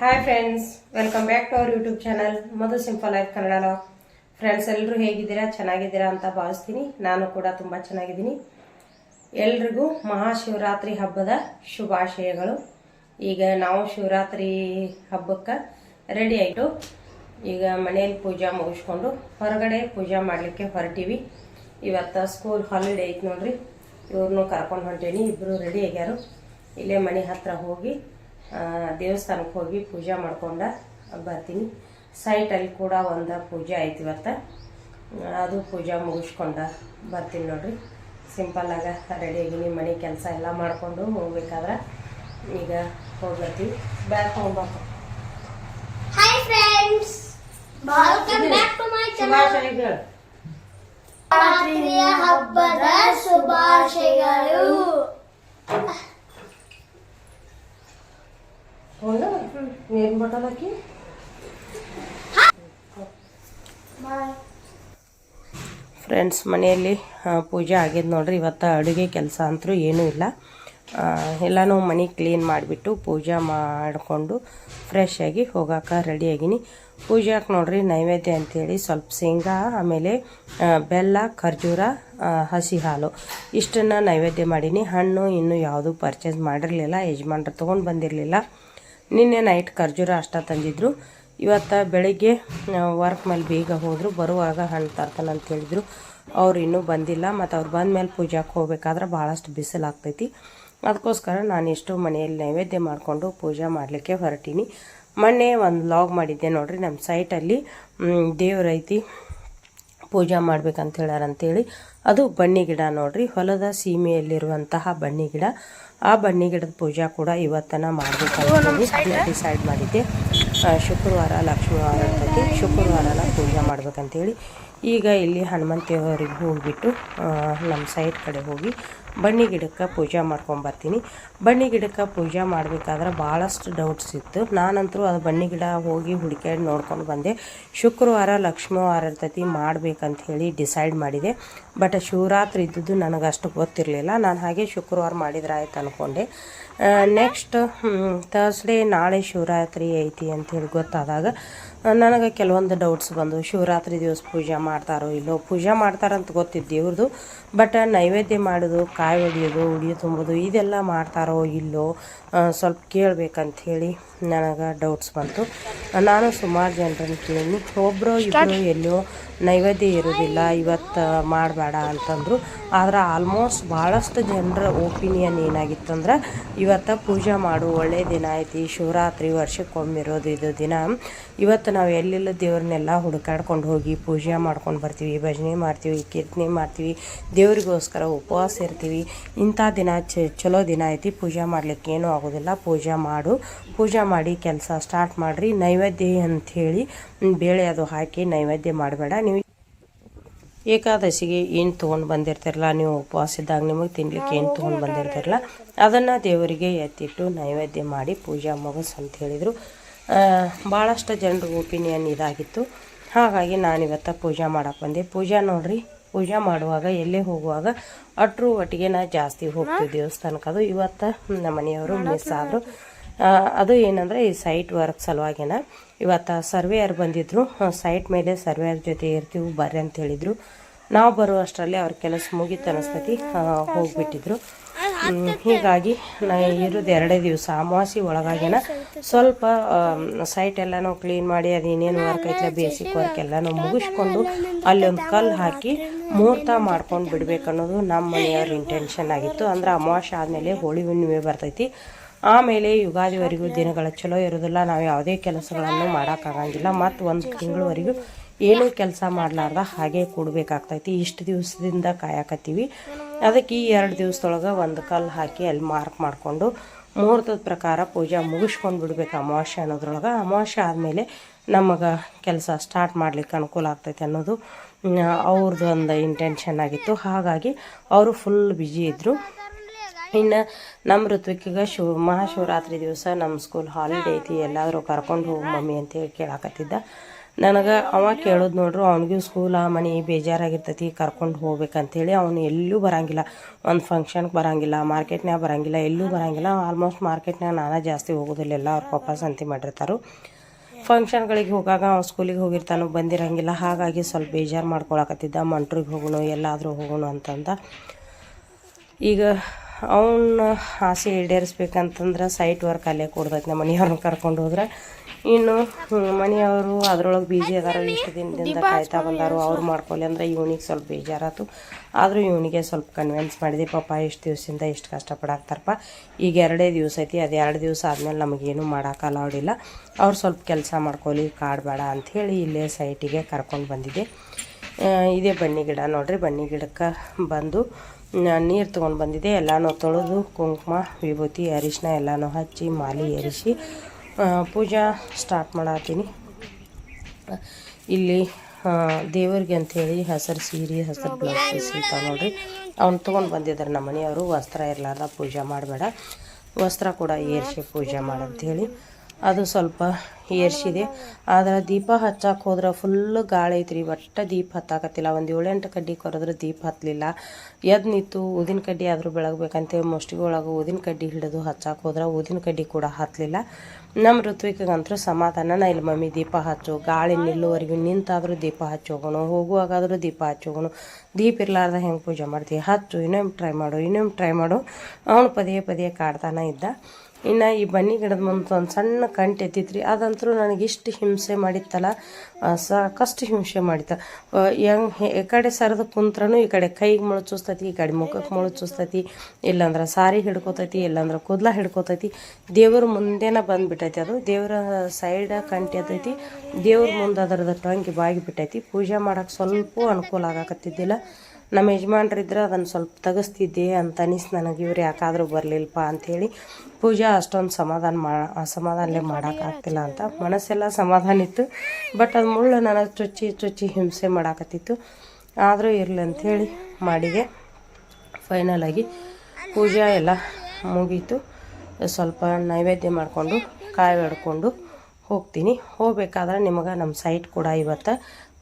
Hi friends welcome back to our YouTube channel Madhu simple life Kannada friends ಎಲ್ಲರೂ ಹೇಗಿದ್ದೀರಾ? ಚೆನ್ನಾಗಿದ್ದೀರಾ ಅಂತ ಭಾವಿಸ್ತೀನಿ. ನಾನು ಕೂಡ ತುಂಬ ಚೆನ್ನಾಗಿದ್ದೀನಿ. ಎಲ್ರಿಗೂ ಮಹಾಶಿವರಾತ್ರಿ ಹಬ್ಬದ ಶುಭಾಶಯಗಳು. ಈಗ ನಾವು ಶಿವರಾತ್ರಿ ಹಬ್ಬಕ್ಕೆ ರೆಡಿ ಆಯಿತು. ಈಗ ಮನೆಯಲ್ಲಿ ಪೂಜಾ ಮುಗಿಸ್ಕೊಂಡು ಹೊರಗಡೆ ಪೂಜಾ ಮಾಡಲಿಕ್ಕೆ ಹೊರಟೀವಿ. ಇವತ್ತು ಸ್ಕೂಲ್ ಹಾಲಿಡೇ ಐತೆ ನೋಡ್ರಿ. ಇವ್ರನ್ನೂ ಕರ್ಕೊಂಡು ಹೊಂಟೀನಿ. ಇಬ್ಬರು ರೆಡಿ ಆಗ್ಯಾರು. ಇಲ್ಲೇ ಮನೆ ಹತ್ರ ಹೋಗಿ ದೇವಸ್ಥಾನಕ್ಕೆ ಹೋಗಿ ಪೂಜೆ ಮಾಡ್ಕೊಂಡ ಬರ್ತೀನಿ. ಸೈಟಲ್ಲಿ ಕೂಡ ಒಂದು ಪೂಜೆ ಆಯ್ತು ಇವತ್ತು. ಅದು ಪೂಜೆ ಮುಗಿಸ್ಕೊಂಡ ಬರ್ತೀನಿ ನೋಡ್ರಿ. ಸಿಂಪಲ್ಲಾಗ ರೆಡಿ ಆಗಿನಿ ಮನೆ ಕೆಲಸ ಎಲ್ಲ ಮಾಡಿಕೊಂಡು ಹೋಗ್ಬೇಕಾದ್ರೆ ಈಗ ಹೋಗ್ಲತ್ತೀವಿ bag ತೊಗೊಂಡ್ಬರ್ತೀನಿ hi friends welcome back to my channel ಶುಭಾಶಯಗಳು ರಾತ್ರಿಯ ಹಬ್ಬದ ಶುಭಾಶಯಗಳು. ಹೌದಾ ನೀರಿನ ಬಾಟಲ್ ಹಾಕಿ. ಫ್ರೆಂಡ್ಸ್ ಮನೆಯಲ್ಲಿ ಪೂಜೆ ಆಗ್ಯದ ನೋಡ್ರಿ ಇವತ್ತು ಅಡುಗೆ ಕೆಲಸ ಅಂತೂ ಏನೂ ಇಲ್ಲ. ಎಲ್ಲನೂ ಮನೆ ಕ್ಲೀನ್ ಮಾಡಿಬಿಟ್ಟು ಪೂಜೆ ಮಾಡಿಕೊಂಡು ಫ್ರೆಶ್ ಆಗಿ ಹೋಗಾಕ ರೆಡಿ ಆಗಿನಿ. ಪೂಜೆಗೆ ನೋಡ್ರಿ ನೈವೇದ್ಯ ಅಂತೇಳಿ ಸ್ವಲ್ಪ ಶೇಂಗಾ ಆಮೇಲೆ ಬೆಲ್ಲ ಖರ್ಜೂರ ಹಸಿ ಹಾಲು. ಇಷ್ಟನ್ನು ನೈವೇದ್ಯ ಮಾಡೀನಿ. ಹಣ್ಣು ಇನ್ನೂ ಯಾವುದೂ ಪರ್ಚೇಸ್ ಮಾಡಿರಲಿಲ್ಲ ಯಜಮಾನ್ರು ತೊಗೊಂಡು ಬಂದಿರಲಿಲ್ಲ. ನಿನ್ನೆ ನೈಟ್ ಖರ್ಜೂರ ಅಷ್ಟ ತಂದಿದ್ರು. ಇವತ್ತು ಬೆಳಿಗ್ಗೆ ವರ್ಕ್ ಮೇಲೆ ಬೇಗ ಹೋದರು. ಬರುವಾಗ ಹಣ್ಣು ತರ್ತಾನೆ ಅಂತ ಹೇಳಿದ್ರು. ಅವ್ರು ಇನ್ನೂ ಬಂದಿಲ್ಲ. ಮತ್ತು ಅವ್ರು ಬಂದ ಮೇಲೆ ಪೂಜಾಕ್ಕೆ ಹೋಗ್ಬೇಕಾದ್ರೆ ಭಾಳಷ್ಟು ಬಿಸಿಲಾಗ್ತೈತಿ ಅದಕ್ಕೋಸ್ಕರ ನಾನು ಇಷ್ಟು ಮನೆಯಲ್ಲಿ ನೈವೇದ್ಯ ಮಾಡಿಕೊಂಡು ಪೂಜೆ ಮಾಡಲಿಕ್ಕೆ ಹೊರಟೀನಿ. ಮೊನ್ನೆ ಒಂದು ಲಾಗ್ ಮಾಡಿದ್ದೆ ನೋಡ್ರಿ. ನಮ್ಮ ಸೈಟಲ್ಲಿ ದೇವ್ರೈತಿ ಪೂಜೆ ಮಾಡ್ಬೇಕಂತ ಹೇಳ್ಯಾರ ಅಂತೇಳಿ. ಅದು ಬನ್ನಿ ಗಿಡ ನೋಡ್ರಿ. ಹೊಲದ ಸೀಮೆಯಲ್ಲಿರುವಂತಹ ಬನ್ನಿ ಗಿಡ. ಆ ಬನ್ನಿ ಗಿಡದ ಪೂಜೆ ಕೂಡ ಇವತ್ತನ ಮಾಡ್ಬೇಕಂತ ಡಿಸೈಡ್ ಮಾಡಿದ್ದೆ. ಶುಕ್ರವಾರ, ಲಕ್ಷ್ಮೀವಾರ ಇರ್ತೈತಿ ಶುಕ್ರವಾರನ ಪೂಜೆ ಮಾಡ್ಬೇಕಂತೇಳಿ. ಈಗ ಇಲ್ಲಿ ಹನುಮಂತೇವರಿಗೆ ಹೋಗಿಬಿಟ್ಟು ನಮ್ಮ ಸೈಡ್ ಕಡೆ ಹೋಗಿ ಬನ್ನಿ ಗಿಡಕ್ಕೆ ಪೂಜೆ ಮಾಡ್ಕೊಂಬರ್ತೀನಿ. ಬನ್ನಿ ಗಿಡಕ್ಕೆ ಪೂಜೆ ಮಾಡಬೇಕಾದ್ರೆ ಭಾಳಷ್ಟು ಡೌಟ್ಸ್ ಇತ್ತು. ನಾನಂತರೂ ಅದು ಬನ್ನಿ ಗಿಡ ಹೋಗಿ ಹುಡುಕ್ಯಾಡಿ ನೋಡ್ಕೊಂಡು ಬಂದೆ. ಶುಕ್ರವಾರ, ಲಕ್ಷ್ಮೀವಾರ ಇರ್ತೈತಿ ಮಾಡಬೇಕಂತ ಹೇಳಿ ಡಿಸೈಡ್ ಮಾಡಿದೆ. ಬಟ್ ಶಿವರಾತ್ರಿ ಇದ್ದದ್ದು ನನಗೆ ಅಷ್ಟು ಗೊತ್ತಿರಲಿಲ್ಲ. ನಾನು ಹಾಗೆ ಶುಕ್ರವಾರ ಮಾಡಿದ್ರೆ ಆಯ್ತು ಅಂದ್ಕೊಂಡೆ ನೆಕ್ಸ್ಟ್ ಥರ್ಸ್ಡೇ ನಾಳೆ ಶಿವರಾತ್ರಿ ಐತಿ ಅಂತೇಳಿ ಗೊತ್ತಾದಾಗ ನನಗೆ ಕೆಲವೊಂದು ಡೌಟ್ಸ್ ಬಂದು ಶಿವರಾತ್ರಿ ದಿವಸ ಪೂಜೆ ಮಾಡ್ತಾರೋ ಇಲ್ಲೋ ಪೂಜೆ ಮಾಡ್ತಾರಂತ ಗೊತ್ತಿದ್ದು ಇವ್ರದ್ದು ಬಟ್ ನೈವೇದ್ಯ ಮಾಡೋದು ಕಾಯಿ ಹೊಡಿಯೋದು ಉಡಿ ತುಂಬೋದು ಇದೆಲ್ಲ ಮಾಡ್ತಾರೋ ಇಲ್ಲೋ ಸ್ವಲ್ಪ ಕೇಳ್ಬೇಕಂತ ಹೇಳಿ ನನಗೆ ಡೌಟ್ಸ್ ಬಂತು. ನಾನು ಸುಮಾರು ಜನರನ್ನು ಕೇಳಿ ಒಬ್ಬರು ಇಬ್ಬರು ಎಲ್ಲೋ ನೈವೇದ್ಯ ಇರೋದಿಲ್ಲ ಇವತ್ತು ಮಾಡಬೇಡ ಅಂತಂದರು. ಆದ್ರೆ ಆಲ್ಮೋಸ್ಟ್ ಭಾಳಷ್ಟು ಜನರ ಒಪಿನಿಯನ್ ಏನಾಗಿತ್ತಂದ್ರೆ ಇವತ್ತು ಪೂಜೆ ಮಾಡು ಒಳ್ಳೆಯ ದಿನ ಐತಿ ಶಿವರಾತ್ರಿ ವರ್ಷಕ್ಕೊಮ್ಮೆ ಇರೋದು ಇದು ದಿನ. ಇವತ್ತು ನಾವು ಎಲ್ಲೆಲ್ಲ ದೇವ್ರನ್ನೆಲ್ಲ ಹುಡುಕಾಡ್ಕೊಂಡು ಹೋಗಿ ಪೂಜೆ ಮಾಡ್ಕೊಂಡು ಬರ್ತೀವಿ, ಭಜನೆ ಮಾಡ್ತೀವಿ, ಕೀರ್ತನೆ ಮಾಡ್ತೀವಿ, ದೇವರಿಗೋಸ್ಕರ ಉಪವಾಸ ಇರ್ತೀವಿ. ಇಂಥ ದಿನ ಚಲೋ ದಿನ ಐತಿ. ಪೂಜೆ ಮಾಡ್ಲಿಕ್ಕೆ ಏನೂ ಆಗೋದಿಲ್ಲ. ಪೂಜೆ ಮಾಡು. ಪೂಜೆ ಮಾಡಿ ಕೆಲಸ ಸ್ಟಾರ್ಟ್ ಮಾಡಿರಿ. ನೈವೇದ್ಯ ಅಂಥೇಳಿ ಬೇಳೆ ಅದು ಹಾಕಿ ನೈವೇದ್ಯ ಮಾಡಬೇಡ. ನೀವು ಏಕಾದಶಿಗೆ ಏನು ತೊಗೊಂಡು ಬಂದಿರ್ತಿರಲ್ಲ, ನೀವು ಉಪವಾಸ ಇದ್ದಾಗ ನಿಮಗೆ ತಿನ್ಲಿಕ್ಕೆ ಏನು ತೊಗೊಂಡು ಬಂದಿರ್ತಿರಲ್ಲ, ಅದನ್ನು ದೇವರಿಗೆ ಎತ್ತಿಟ್ಟು ನೈವೇದ್ಯ ಮಾಡಿ ಪೂಜೆ ಮುಗಿಸ್ ಅಂತ ಹೇಳಿದರು. ಭಾಳಷ್ಟು ಜನರ ಒಪಿನಿಯನ್ ಇದಾಗಿತ್ತು. ಹಾಗಾಗಿ ನಾನಿವತ್ತು ಪೂಜೆ ಮಾಡಕ್ಕೆ ಬಂದೆ. ಪೂಜೆ ನೋಡ್ರಿ, ಪೂಜೆ ಮಾಡುವಾಗ, ಎಲ್ಲೇ ಹೋಗುವಾಗ ಅಟ್ರು ಒಟ್ಟಿಗೆ ನಾ ಜಾಸ್ತಿ ಹೋಗ್ತೀವಿ ದೇವಸ್ಥಾನಕ್ಕೆ ಅದು ಇವತ್ತು ನಮ್ಮ ಮನೆಯವರು ಮಿಸ್ ಆದರು. ಅದು ಏನಂದರೆ ಈ ಸೈಟ್ ವರ್ಕ್ ಸಲುವಾಗಿನ ಇವತ್ತು ಸರ್ವೇಯರ್ ಬಂದಿದ್ದರು ಸೈಟ್ ಮೇಲೆ ಸರ್ವೇಯರ್ ಜೊತೆ ಇರ್ತೀವಿ, ಬರ್ರಿ ಅಂತ ಹೇಳಿದರು. ನಾವು ಬರುವಷ್ಟರಲ್ಲಿ ಅವ್ರ ಕೆಲಸ ಮುಗಿತು ಅನಿಸ್ತೈತಿ ಹೋಗಿಬಿಟ್ಟಿದ್ರು. ಹೀಗಾಗಿ ನಾ ಇರೋದು ಎರಡೇ ದಿವಸ. ಅಮಾವಾಸ್ಯೆ ಒಳಗಾಗಿನ ಸ್ವಲ್ಪ ಸೈಟ್ ಎಲ್ಲನೂ ಕ್ಲೀನ್ ಮಾಡಿ ಅದೇನೇನು ವರ್ಕ್ ಐತಲ್ಲ ಬೇಸಿಕ್ ವರ್ಕ್ ಎಲ್ಲನೂ ಮುಗಿಸ್ಕೊಂಡು ಅಲ್ಲಿ ಒಂದು ಕಲ್ಲು ಹಾಕಿ ಮುಹೂರ್ತ ಮಾಡ್ಕೊಂಡು ಬಿಡ್ಬೇಕನ್ನೋದು ನಮ್ಮ ಮನೆಯವ್ರ ಇಂಟೆನ್ಷನ್ ಆಗಿತ್ತು. ಅಂದ್ರೆ ಅಮಾವಾಸ್ಯೆ ಆದಮೇಲೆ ಹೋಳಿ ಹುಣ್ಣಿಮೆ ಬರ್ತೈತಿ. ಆಮೇಲೆ ಯುಗಾದಿವರೆಗೂ ದಿನಗಳ ಚಲೋ ಇರೋದಿಲ್ಲ. ನಾವು ಯಾವುದೇ ಕೆಲಸಗಳನ್ನು ಮಾಡೋಕ್ಕಾಗಂಗಿಲ್ಲ ಮತ್ತು ಒಂದು ತಿಂಗಳವರೆಗೂ ಏನೂ ಕೆಲಸ ಮಾಡಲಾರ್ದ ಹಾಗೆ ಕೂಡಬೇಕಾಗ್ತೈತಿ. ಇಷ್ಟು ದಿವಸದಿಂದ ಕಾಯಕತ್ತೀವಿ. ಅದಕ್ಕೆ ಈ ಎರಡು ದಿವಸದೊಳಗೆ ಒಂದು ಕಲ್ಲು ಹಾಕಿ ಅಲ್ಲಿ ಮಾರ್ಕ್ ಮಾಡಿಕೊಂಡು ಮುಹೂರ್ತದ ಪ್ರಕಾರ ಪೂಜೆ ಮುಗಿಸ್ಕೊಂಡು ಬಿಡ್ಬೇಕು ಅಮಾವಾಸ್ಯೆ ಅನ್ನೋದ್ರೊಳಗೆ. ಅಮಾವಾಸ್ಯೆ ಆದಮೇಲೆ ನಮಗೆ ಕೆಲಸ ಸ್ಟಾರ್ಟ್ ಮಾಡ್ಲಿಕ್ಕೆ ಅನುಕೂಲ ಆಗ್ತೈತೆ ಅನ್ನೋದು ಅವ್ರದ್ದು ಒಂದು ಇಂಟೆನ್ಷನ್ ಆಗಿತ್ತು. ಹಾಗಾಗಿ ಅವರು ಫುಲ್ ಬ್ಯುಸಿ ಇದ್ದರು ಇನ್ನು ನಮ್ಮ ಋತ್ವಿಕ್ಕಿಗೆ ಶಿವ ಮಹಾಶಿವರಾತ್ರಿ ದಿವಸ ನಮ್ಮ ಸ್ಕೂಲ್ ಹಾಲಿಡೇ ಐತಿ. ಎಲ್ಲಾದರೂ ಕರ್ಕೊಂಡು ಹೋಗಿ ಮಮ್ಮಿ ಅಂತೇಳಿ ಕೇಳಾಕತ್ತಿದ್ದ. ನನಗೆ ಅವ ಕೇಳೋದು ನೋಡ್ರು, ಅವನಿಗೂ ಸ್ಕೂಲ ಮನೆ ಬೇಜಾರಾಗಿರ್ತೈತಿ, ಕರ್ಕೊಂಡು ಹೋಗ್ಬೇಕಂತೇಳಿ ಅವನು ಎಲ್ಲೂ ಬರಂಗಿಲ್ಲ. ಒಂದು ಫಂಕ್ಷನ್ಗೆ ಬರಂಗಿಲ್ಲ ಮಾರ್ಕೆಟ್ನ್ಯಾಗ ಬರಂಗಿಲ್ಲ, ಎಲ್ಲೂ ಬರಂಗಿಲ್ಲ. ಆಲ್ಮೋಸ್ಟ್ ಮಾರ್ಕೆಟ್ನಾಗ ನಾನೇ ಜಾಸ್ತಿ ಹೋಗೋದಿಲ್ಲ, ಎಲ್ಲ ಅವ್ರ ಪಪ್ಪ ಸಂತಿ ಮಾಡಿರ್ತಾರೆ. ಫಂಕ್ಷನ್ಗಳಿಗೆ ಹೋಗಾಗ ಅವ್ನು ಸ್ಕೂಲಿಗೆ ಹೋಗಿರ್ತಾನೋ, ಬಂದಿರಂಗಿಲ್ಲ. ಹಾಗಾಗಿ ಸ್ವಲ್ಪ ಬೇಜಾರು ಮಾಡ್ಕೊಳಕತ್ತಿದ್ದ, ಮಂಟ್ರಿಗೆ ಹೋಗೋಣ, ಎಲ್ಲಾದರೂ ಹೋಗೋಣ ಅಂತಂದ. ಈಗ ಅವನ್ನ ಆಸೆ ಈಡೇರಿಸ್ಬೇಕಂತಂದ್ರೆ ಸೈಟ್ ವರ್ಕ್ ಅಲ್ಲೇ ಕೊಡ್ಬೇಕು, ನಮ್ಮ ಮನೆಯವ್ರನ್ನ ಕರ್ಕೊಂಡು ಹೋದ್ರೆ. ಇನ್ನು ಮನೆಯವರು ಅದ್ರೊಳಗೆ ಬೀಜಿ ಅದಾರ ಇಷ್ಟು ದಿನದಿಂದ ಕಾಯ್ತಾ ಬಂದಾರು ಅವ್ರು ಮಾಡ್ಕೊಲಿ ಅಂದ್ರೆ ಇವನಿಗೆ ಸ್ವಲ್ಪ ಬೇಜಾರಾತು. ಆದರೂ ಇವನಿಗೆ ಸ್ವಲ್ಪ ಕನ್ವಿನ್ಸ್ ಮಾಡಿದೆ, ಪಾಪ ಇಷ್ಟು ದಿವಸದಿಂದ ಇಷ್ಟು ಕಷ್ಟಪಡಾಕ್ತಾರಪ್ಪ. ಈಗ ಎರಡೇ ದಿವಸ ಐತಿ, ಅದು ಎರಡು ದಿವಸ ಆದಮೇಲೆ ನಮಗೇನು ಮಾಡೋಕೆ ಅವಡಿಲ್ಲ ಅವ್ರು ಸ್ವಲ್ಪ ಕೆಲಸ ಮಾಡ್ಕೊಲಿ ಕಾಡಬೇಡ ಅಂಥೇಳಿ ಇಲ್ಲೇ ಸೈಟಿಗೆ ಕರ್ಕೊಂಡು ಬಂದಿದೆ ಇದೇ ಬನ್ನಿ ಗಿಡ ನೋಡ್ರಿ, ಬನ್ನಿ ಗಿಡಕ್ಕೆ ಬಂದು ನೀರು ತೊಗೊಂಡು ಬಂದಿದೆ ಎಲ್ಲನೂ ತೊಳೆದು, ಕುಂಕುಮ, ವಿಭೂತಿ ಅರಿಶಿನ ಎಲ್ಲನೂ ಹಚ್ಚಿ, ಮಾಲಿ ಏರಿಸಿ ಪೂಜಾ ಸ್ಟಾರ್ಟ್ ಮಾಡತ್ತೀನಿ ಇಲ್ಲಿ ದೇವರಿಗೆ ಅಂಥೇಳಿ ಹಸಿರು ಸೀರೆ, ಹಸಿರು ಬ್ಲೌಸ್ ಅಂತ ನೋಡ್ರಿ. ಅವ್ನು ತೊಗೊಂಡು ಬಂದಿದ್ದಾರೆ ನಮ್ಮ ಮನೆಯವರು. ವಸ್ತ್ರ ಇರಲಾರ್ದ ಪೂಜೆ ಮಾಡಬೇಡ. ವಸ್ತ್ರ ಕೂಡ ಏರಿಸಿ ಪೂಜೆ ಮಾಡಂಥೇಳಿ ಅದು ಸ್ವಲ್ಪ ಏರ್ಸಿದೆ. ಆದ್ರೆ ದೀಪ ಹಚ್ಚಕ್ಕೆ ಹೋದ್ರೆ ಫುಲ್ ಗಾಳಿ ಐತ್ರಿ. ಒಟ್ಟ ದೀಪ ಹತ್ತಾಕತ್ತಿಲ್ಲ. ಒಂದು ಏಳೆಂಟು ಕಡ್ಡಿ ಕೊರೆದ್ರೆ ದೀಪ ಹತ್ತಲಿಲ್ಲ ಎದ್ದು ನಿಂತು ಊದಿನ ಕಡ್ಡಿ ಆದರೂ ಬೆಳಗ್ಬೇಕಂತೆ ಮುಷ್ಟಿಗೆ ಒಳಗೆ ಊದಿನ ಕಡ್ಡಿ ಹಿಡಿದು ಹಚ್ಚಕ್ಕೆ ಹೋದ್ರೆ ಊದಿನ ಕಡ್ಡಿ ಕೂಡ ಹತ್ತಲಿಲ್ಲ ನಮ್ಮ ಋತ್ವಿಕಗಂತೂ ಸಮಾಧಾನ. ನಾ ಇಲ್ಲಿ ಮಮ್ಮಿ ದೀಪ ಹಚ್ಚು. ಗಾಳಿ ನಿಲ್ಲುವರೆಗೂ ನಿಂತಾದರೂ ದೀಪ ಹಚ್ಚೋಗೋಣ ಹೋಗುವಾಗಾದರೂ ದೀಪ ಹಚ್ಚೋಗೋಣ ದೀಪ ಇರ್ಲಾರ್ದ ಹೆಂಗೆ ಪೂಜೆ ಮಾಡ್ತೀವಿ ಹಚ್ಚು. ಇನ್ನೊಮ್ಮೆ ಟ್ರೈ ಮಾಡು. ಇನ್ನೊಮ್ಮೆ ಟ್ರೈ ಮಾಡು. ಅವನು ಪದೇ ಪದೇ ಕಾಡ್ತಾನೆ ಇದ್ದ. ಇನ್ನು ಈ ಬನ್ನಿ ಗಿಡದ ಮುಂದೆ ಒಂದು ಸಣ್ಣ ಕಂಟು ಎತ್ತಿತ್ರಿ. ಅದಂತರೂ ನನಗೆ ಇಷ್ಟು ಹಿಂಸೆ ಮಾಡಿತ್ತಲ್ಲ. ಸಾಕಷ್ಟು ಹಿಂಸೆ ಮಾಡಿತ್ತ. ಹೆಂಗ್ ಈ ಕಡೆ ಸರಿದು ಕುಂತ್ರನು ಈ ಕಡೆ ಕೈಗೆ ಮುಳು ಚುಸ್ತೈತಿ ಈ ಕಡೆ ಮುಖಕ್ಕೆ ಮುಳು ಚುಸ್ತೈತಿ ಇಲ್ಲಾಂದ್ರೆ ಸಾರಿ ಹಿಡ್ಕೋತೈತಿ, ಇಲ್ಲಾಂದ್ರೆ ಕೂದಲ ಹಿಡ್ಕೋತೈತಿ. ದೇವ್ರ ಮುಂದೆನ ಬಂದ್ಬಿಟ್ಟೈತಿ ಅದು. ದೇವ್ರ ಸೈಡ ಕಂಟಿ ಎತ್ತೈತಿ. ದೇವ್ರ ಮುಂದೆ ಅದರದ ಟೊಂಗಿ ಬಾಗಿ ಬಿಟ್ಟೈತಿ ಪೂಜೆ ಮಾಡಕ್ಕೆ ಸ್ವಲ್ಪ ಅನುಕೂಲ ಆಗಾಕತ್ತಿದ್ದಿಲ್ಲ. ನಮ್ಮ ಯಜಮಾನ್ರಿದ್ರೆ ಅದನ್ನು ಸ್ವಲ್ಪ ತೆಗಿಸ್ತಿದ್ದೆ ಅಂತ ಅನಿಸ್ ನನಗೆ, ಇವ್ರು ಯಾಕಾದರೂ ಬರಲಿಲ್ಲಪ್ಪ ಅಂಥೇಳಿ ಪೂಜಾ ಅಷ್ಟೊಂದು ಸಮಾಧಾನ ಮಾ ಸಮಾಧಾನಲೇ ಮಾಡೋಕ್ಕಾಗ್ತಿಲ್ಲ ಅಂತ. ಮನಸ್ಸೆಲ್ಲ ಸಮಾಧಾನ ಇತ್ತು. ಬಟ್ ಅದು ಮುಳ್ಳು ನನಗೆ ಚುಚ್ಚಿ ಚುಚ್ಚಿ ಹಿಂಸೆ ಮಾಡಾಕತ್ತಿತ್ತು. ಆದರೂ ಇರಲಿ ಅಂಥೇಳಿ ಮಾಡಿದೆ. ಫೈನಲಾಗಿ ಪೂಜಾ ಎಲ್ಲ ಮುಗೀತು. ಸ್ವಲ್ಪ ನೈವೇದ್ಯ ಮಾಡಿಕೊಂಡು, ಕಾಯಿ ಹೊಡ್ಕೊಂಡು ಹೋಗ್ತೀನಿ. ಹೋಗಬೇಕಾದ್ರೆ ನಿಮಗೆ ನಮ್ಮ ಸೈಟ್ ಕೂಡ ಇವತ್ತು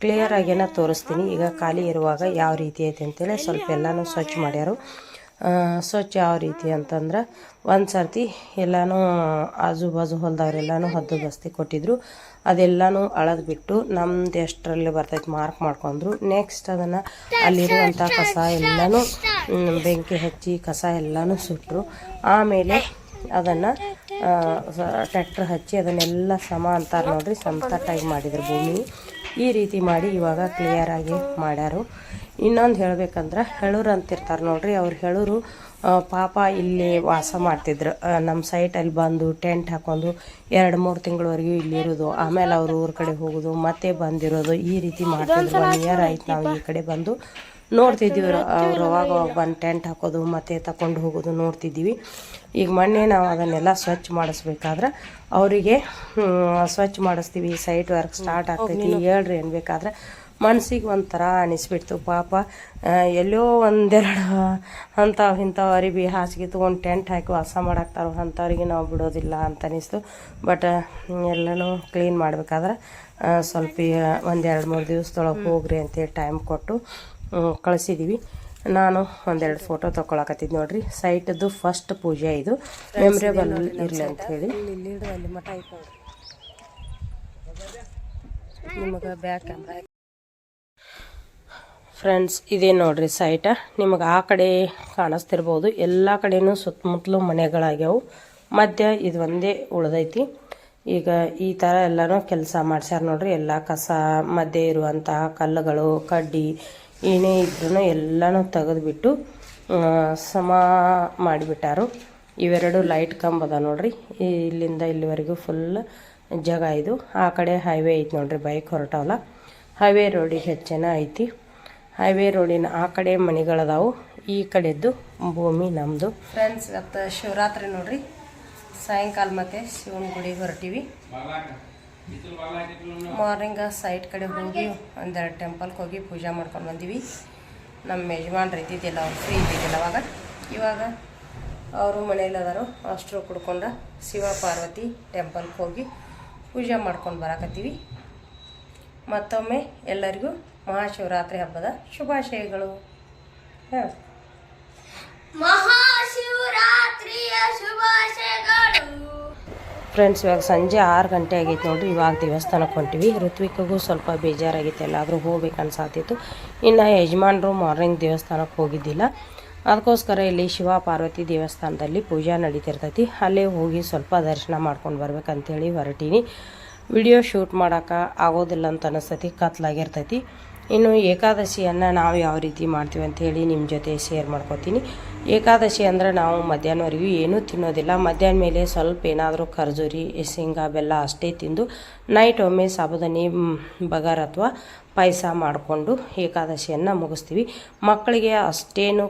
ಕ್ಲಿಯರ್ ಆಗೇನ ತೋರಿಸ್ತೀನಿ. ಈಗ ಖಾಲಿ ಇರುವಾಗ ಯಾವ ರೀತಿ ಐತೆ ಅಂತೇಳಿ ಸ್ವಲ್ಪ ಎಲ್ಲನೂ ಸ್ವಚ್ಛ ಮಾಡ್ಯಾರು. ಸ್ವಚ್ಛ ಯಾವ ರೀತಿ ಅಂತಂದ್ರೆ ಒಂದು ಸರ್ತಿ ಎಲ್ಲನೂ ಆಜು ಬಾಜು ಹೊಲ್ದವ್ರೆಲ್ಲನೂ ಹದ್ದು ಬಸ್ತಿ ಕೊಟ್ಟಿದ್ರು. ಅದೆಲ್ಲನೂ ಅಳದು ಬಿಟ್ಟು ನಮ್ದು ಎಷ್ಟರಲ್ಲಿ ಬರ್ತೈತೆ ಮಾರ್ಕ್ ಮಾಡ್ಕೊಂಡ್ರು. ನೆಕ್ಸ್ಟ್ ಅದನ್ನು ಅಲ್ಲಿರುವಂಥ ಕಸ ಎಲ್ಲನೂ ಬೆಂಕಿ ಹಚ್ಚಿ ಕಸ ಎಲ್ಲನೂ ಸುಟ್ಟರು ಆಮೇಲೆ ಅದನ್ನು ಟ್ಯಾಕ್ಟ್ರ್ ಹಚ್ಚಿ ಅದನ್ನೆಲ್ಲ ಸಮ ಅಂತಾರೆ ನೋಡ್ರಿ. ಸಮತಟ್ಟಾಗಿ ಮಾಡಿದ್ರು ಭೂಮಿ. ಈ ರೀತಿ ಮಾಡಿ ಇವಾಗ ಕ್ಲಿಯರಾಗಿ ಮಾಡ್ಯಾರು. ಇನ್ನೊಂದು ಹೇಳಬೇಕಂದ್ರೆ ಹೆಳೂರು ಅಂತಿರ್ತಾರೆ ನೋಡ್ರಿ, ಅವ್ರು ಹೆಳೂರು ಪಾಪ ಇಲ್ಲಿ ವಾಸ ಮಾಡ್ತಿದ್ರು. ನಮ್ಮ ಸೈಟಲ್ಲಿ ಬಂದು ಟೆಂಟ್ ಹಾಕೊಂಡು ಎರಡು ಮೂರು ತಿಂಗಳವರೆಗೂ ಇಲ್ಲಿರೋದು ಆಮೇಲೆ ಅವರು ಊರ ಕಡೆ ಹೋಗೋದು, ಮತ್ತೆ ಬಂದಿರೋದು ಈ ರೀತಿ ಮಾಡ್ತಿದ್ರು. ಒನ್ ಇಯರ್ ಆಯ್ತು ನಾವು ಈ ಕಡೆ ಬಂದು. ನೋಡ್ತಿದ್ದೀವಿ ಅವ್ರು ಅವಾಗ ಬಂದು ಟೆಂಟ್ ಹಾಕೋದು, ಮತ್ತೆ ತಕೊಂಡು ಹೋಗೋದು ನೋಡ್ತಿದ್ದೀವಿ. ಈಗ ಮೊನ್ನೆ ನಾವು ಅದನ್ನೆಲ್ಲ ಸ್ವಚ್ಛ ಮಾಡಿಸ್ಬೇಕಾದ್ರೆ ಅವರಿಗೆ ಸ್ವಚ್ಛ ಮಾಡಿಸ್ತೀವಿ ಸೈಟ್ ವರ್ಕ್ ಸ್ಟಾರ್ಟ್ ಆಗ್ತೈತಿ ಹೇಳ್ರಿ ಅನ್ಬೇಕಾದ್ರೆ ಮನ್ಸಿಗೆ ಒಂಥರ ಅನಿಸ್ಬಿಡ್ತು. ಪಾಪ ಎಲ್ಲೋ ಒಂದೆರಡು ಅಂಥವು ಇಂಥವು ಅರಿಬಿ ಹಾಸಿಗೆ ತೊಗೊಂಡು ಟೆಂಟ್ ಹಾಕಿ ವಾಸ ಮಾಡಾಕ್ತಾರೋ ಅಂಥವ್ರಿಗೆ ನಾವು ಬಿಡೋದಿಲ್ಲ ಅಂತ ಅನಿಸ್ತು. ಬಟ್ ಎಲ್ಲನೂ ಕ್ಲೀನ್ ಮಾಡ್ಬೇಕಾದ್ರೆ ಸ್ವಲ್ಪ, ಒಂದೆರಡು ಮೂರು ದಿವಸದೊಳಗೆ ಹೋಗ್ರಿ ಅಂತೇಳಿ ಟೈಮ್ ಕೊಟ್ಟು ಕಳಿಸಿದ್ದೀವಿ ನಾನು ಒಂದೆರಡು ಫೋಟೋ ತೊಗೊಳಕತ್ತಿದ್ದು ನೋಡ್ರಿ. ಸೈಟದ್ದು ಫಸ್ಟ್ ಪೂಜೆ ಇದು. ಮೆಮ್ರೇಬಲ್ ಇರಲಿ ಅಂತ ಹೇಳಿ. ನಿಮಗೆ ಬ್ಯಾಕ್ ಕ್ಯಾಮ್ರಾ ಫ್ರೆಂಡ್ಸ್ ಇದೇ ನೋಡ್ರಿ ಸೈಟ ನಿಮಗೆ ಆ ಕಡೆ ಕಾಣಿಸ್ತಿರ್ಬೋದು. ಎಲ್ಲ ಕಡೆನೂ ಸುತ್ತಮುತ್ತಲು ಮನೆಗಳಾಗ್ಯಾವು. ಮಧ್ಯ ಇದು ಒಂದೇ ಉಳಿದೈತಿ. ಈಗ ಈ ಥರ ಎಲ್ಲನೂ ಕೆಲಸ ಮಾಡ್ಸ್ಯಾರ ನೋಡ್ರಿ. ಎಲ್ಲ ಕಸ ಮಧ್ಯೆ ಇರುವಂತಹ ಕಲ್ಲುಗಳು ಕಡ್ಡಿ ಏನೇ ಇದ್ರೂ ಎಲ್ಲನೂ ತೆಗೆದುಬಿಟ್ಟು ಸಮ ಮಾಡಿಬಿಟ್ಟಾರು. ಇವೆರಡು ಲೈಟ್ ಕಂಬದ ನೋಡ್ರಿ. ಇಲ್ಲಿಂದ ಇಲ್ಲಿವರೆಗೂ ಫುಲ್ ಜಾಗ ಇದು. ಆ ಕಡೆ ಹೈವೇ ಐತಿ ನೋಡ್ರಿ ಬೈಕ್ ಹೊರಟವಲ್ಲ ಹೈವೇ ರೋಡಿಗೆ ಹೆಚ್ಚಿನ ಐತಿ. ಹೈವೇ ರೋಡಿನ ಆ ಕಡೆ ಮನೆಗಳದಾವು ಈ ಕಡೆದ್ದು ಭೂಮಿ ನಮ್ಮದು ಫ್ರೆಂಡ್ಸ್ ಇವತ್ತು ಶಿವರಾತ್ರಿ ನೋಡ್ರಿ. ಸಾಯಂಕಾಲ ಮತ್ತು ಶಿವನ ಗುಡಿಗೆ ಹೊರಟಿವಿ. ಮಾರ್ನಿಂಗ ಸೈಟ್ ಕಡೆ ಹೋಗಿ ಒಂದೆರಡು ಟೆಂಪಲ್ಗೆ ಹೋಗಿ ಪೂಜೆ ಮಾಡ್ಕೊಂಡು ಬಂದೀವಿ. ನಮ್ಮ ಯಜಮಾನ್ರು ಇದ್ದಿದ್ದಿಲ್ಲ ಅವ್ರು ಫ್ರೀ ಇದ್ದಿದ್ದಿಲ್ಲ ಅವಾಗ ಇವಾಗ ಅವರು ಮನೇಲಿ ಅದಾರು. ಅಷ್ಟರು ಕುಡ್ಕೊಂಡು ಶಿವ ಪಾರ್ವತಿ ಟೆಂಪಲ್ಗೆ ಹೋಗಿ ಪೂಜೆ ಮಾಡ್ಕೊಂಡು ಬರಾಕತ್ತೀವಿ. ಮತ್ತೊಮ್ಮೆ ಎಲ್ಲರಿಗೂ ಮಹಾಶಿವರಾತ್ರಿ ಹಬ್ಬದ ಶುಭಾಶಯಗಳು. ಮಹಾಶಿವರಾತ್ರಿಯ ಶುಭಾಶಯಗಳು. ಫ್ರೆಂಡ್ಸ್, ಇವಾಗ ಸಂಜೆ ಆರು ಗಂಟೆ ಆಗೈತೆ ನೋಡಿ. ಇವಾಗ ದೇವಸ್ಥಾನಕ್ಕೆ ಹೊಂಟಿವಿ. ಋತ್ವಿಕಗೂ ಸ್ವಲ್ಪ ಬೇಜಾರಾಗಿತ್ತು. ಎಲ್ಲಾದರೂ ಹೋಗ್ಬೇಕು ಅನ್ಸಾತಿತ್ತು ಇನ್ನು ಯಜಮಾನರು ಮಾರ್ನಿಂಗ್ ದೇವಸ್ಥಾನಕ್ಕೆ ಹೋಗಿದ್ದಿಲ್ಲ. ಅದಕ್ಕೋಸ್ಕರ ಇಲ್ಲಿ ಶಿವ ಪಾರ್ವತಿ ದೇವಸ್ಥಾನದಲ್ಲಿ ಪೂಜಾ ನಡೀತಿರ್ತೈತಿ. ಅಲ್ಲೇ ಹೋಗಿ ಸ್ವಲ್ಪ ದರ್ಶನ ಮಾಡ್ಕೊಂಡು ಬರ್ಬೇಕಂತೇಳಿ ಹೊರಟೀನಿ. ವಿಡಿಯೋ ಶೂಟ್ ಮಾಡೋಕೆ ಆಗೋದಿಲ್ಲ ಅಂತ ಅನಿಸ್ತೈತಿ ಕತ್ಲಾಗಿರ್ತೈತಿ. ಇನ್ನು ಏಕಾದಶಿಯನ್ನು ನಾವು ಯಾವ ರೀತಿ ಮಾಡ್ತೀವಿ ಅಂಥೇಳಿ ನಿಮ್ಮ ಜೊತೆ ಶೇರ್ ಮಾಡ್ಕೊತೀನಿ. ಏಕಾದಶಿ ಅಂದರೆ ನಾವು ಮಧ್ಯಾಹ್ನವರೆಗೂ ಏನೂ ತಿನ್ನೋದಿಲ್ಲ. ಮಧ್ಯಾಹ್ನ ಮೇಲೆ ಸ್ವಲ್ಪ ಏನಾದರೂ ಖರ್ಜೂರಿ, ಶೇಂಗಾ, ಬೆಲ್ಲ ಅಷ್ಟೇ ತಿಂದು ನೈಟ್ ಒಮ್ಮೆ ಸಾಬುದಾನಿ ಬಗಾರ್ ಅಥವಾ ಪಾಯಸ ಮಾಡಿಕೊಂಡು ಏಕಾದಶಿಯನ್ನು ಮುಗಿಸ್ತೀವಿ. ಮಕ್ಕಳಿಗೆ ಅಷ್ಟೇನು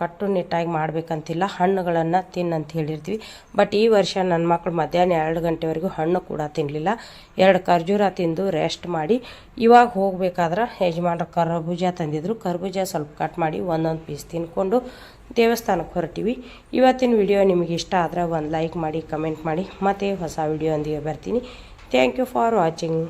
ಕಟ್ಟುನಿಟ್ಟಾಗಿ ಮಾಡಬೇಕಂತಿಲ್ಲ. ಹಣ್ಣುಗಳನ್ನು ತಿನ್ನಂತ ಹೇಳಿರ್ತೀವಿ. ಬಟ್ ಈ ವರ್ಷ ನನ್ನ ಮಕ್ಕಳು ಮಧ್ಯಾಹ್ನ ಎರಡು ಗಂಟೆವರೆಗೂ ಹಣ್ಣು ಕೂಡ ತಿನ್ನಲಿಲ್ಲ ಎರಡು ಖರ್ಜೂರ ತಿಂದು ರೆಸ್ಟ್ ಮಾಡಿ ಇವಾಗ ಹೋಗಬೇಕಾದ್ರೆ ಯಜಮಾನ್ರು ಕರ್ಬೂಜ ತಂದಿದ್ರು. ಕರ್ಬೂಜ ಸ್ವಲ್ಪ ಕಟ್ ಮಾಡಿ ಒಂದೊಂದು ಪೀಸ್ ತಿನ್ಕೊಂಡು ದೇವಸ್ಥಾನಕ್ಕೆ ಹೊರಟಿವಿ. ಇವತ್ತಿನ ವಿಡಿಯೋ ನಿಮಗೆ ಇಷ್ಟ ಆದರೆ ಒಂದು ಲೈಕ್ ಮಾಡಿ ಕಮೆಂಟ್ ಮಾಡಿ. ಮತ್ತೆ ಹೊಸ ವಿಡಿಯೋ ಒಂದಿಗೆ ಬರ್ತೀನಿ. Thank you for watching